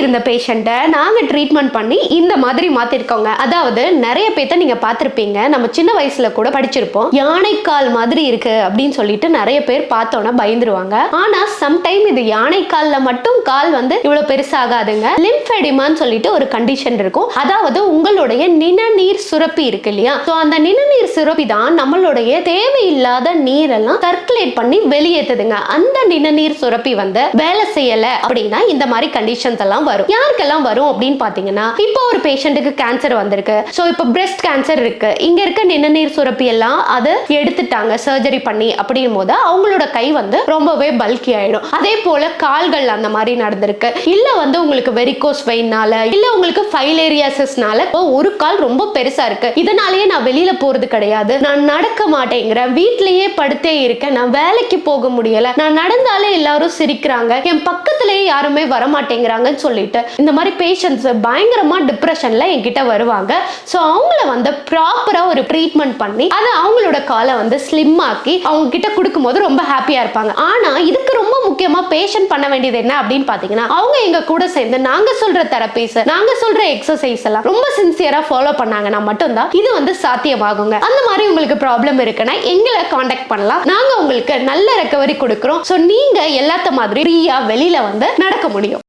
இருந்த பேஷண்ட்டை நாங்கள் ட்ரீட்மெண்ட் பண்ணி இந்த மாதிரி மாற்றிருக்கோங்க அதாவது நிறைய பேர்த்த நீங்கள் பார்த்துருப்பீங்க. நம்ம சின்ன வயசில் கூட படிச்சிருப்போம். யானைக்கால் மாதிரி இருக்கு அப்படின்னு சொல்லிட்டு நிறைய பேர் பார்த்தோன்னா பயந்துருவாங்க. ஆனால் சம்டைம் இது யானைக்காலில் மட்டும் கால் வந்து இவ்வளோ பெருசாகாதுங்க. லிம்ஃபெடிமான்னு சொல்லிட்டு ஒரு கண்டிஷன் இருக்கும். அதாவது உங்களுடைய நிணநீர் சுரப்பி இருக்கு இல்லையா? ஸோ அந்த நிணநீர் சுரப்பி தான் நம்மளுடைய தேவையில்லாத நீரெல்லாம் சர்க்குலேட் பண்ணி வெளியேற்றுதுங்க அந்த நிணநீர் சுரப்பி வந்து வேலை செய்யலை அப்படின்னா இந்த மாதிரி கண்டிஷன்ஸ் எல்லாம் வரும். யாருக்கெல்லாம் வரும் அப்படின்னு பாத்தீங்கன்னா இப்போ ஒரு பேஷண்ட்டுக்கு கேன்சர் வந்திருக்கு. ஸோ இப்போ பிரஸ்ட் கேன்சர் இருக்கு. இங்க இருக்க நிணநீர் சுரப்பி எல்லாம் அதை எடுத்துட்டாங்க சர்ஜரி பண்ணி அப்படின் போது அவங்களோட கை வந்து ரொம்பவே பல்கி ஆயிடும். அதே போல கால்கள் அந்த மாதிரி நடந்திருக்கு. இல்ல வந்து உங்களுக்கு வெரிகோஸ் வெயின்னால இல்ல உங்களுக்கு ஃபைலேரியாசிஸ்னால இப்போ ஒரு கால் ரொம்ப பெருசா இருக்கு. இதனாலேயே நான் வெளியில போறது கிடையாது. நான் நடக்க மாட்டேங்கிறேன் வீட்லயே படுத்தே இருக்கேன். நான் வேலைக்கு போக முடியல. நான் நடந்தாலே எல்லாரும் சிரிக்கிறாங்க. என் பக்கத்திலேயே யாருமே வர மாட்டேங்கிறாங்கன்னு சொல்லிட்டு இந்த மாதிரி பேஷண்ட்ஸ் பயங்கரமா டிப்ரெஷன்ல என்கிட்ட வருவாங்க. ஸோ அவங்கள வந்து ப்ராப்பரா ஒரு ட்ரீட்மெண்ட் பண்ணி அதை அவங்களோட காலை வந்து ஸ்லிம் ஆக்கி அவங்க கிட்ட கொடுக்கும்போது ரொம்ப ஹாப்பியா இருப்பாங்க. ஆனா இதுக்கு ரொம்ப முக்கியமா பேஷண்ட் பண்ண வேண்டியது என்ன அப்படின்னு பாத்தீங்கன்னா அவங்க எங்க கூட சேர்ந்து நாங்க சொல்ற தெரப்பீஸ் நாங்க சொல்ற எக்ஸசைஸ் எல்லாம் ரொம்ப சின்சியரா ஃபாலோ பண்ணாங்கன்னா மட்டும்தான் இது வந்து சாத்தியமாகுங்க. அந்த மாதிரி உங்களுக்கு ப்ராப்ளம் இருக்குன்னா எங்களை காண்டாக்ட் பண்ணலாம். நாங்க உங்களுக்கு நல்ல ரெக்கவரி கொடுக்குறோம். ஸோ நீங்க எல்லாத்த மாதிரி ஃப்ரீயா வெளியில வந்து நடக்க முடியும்.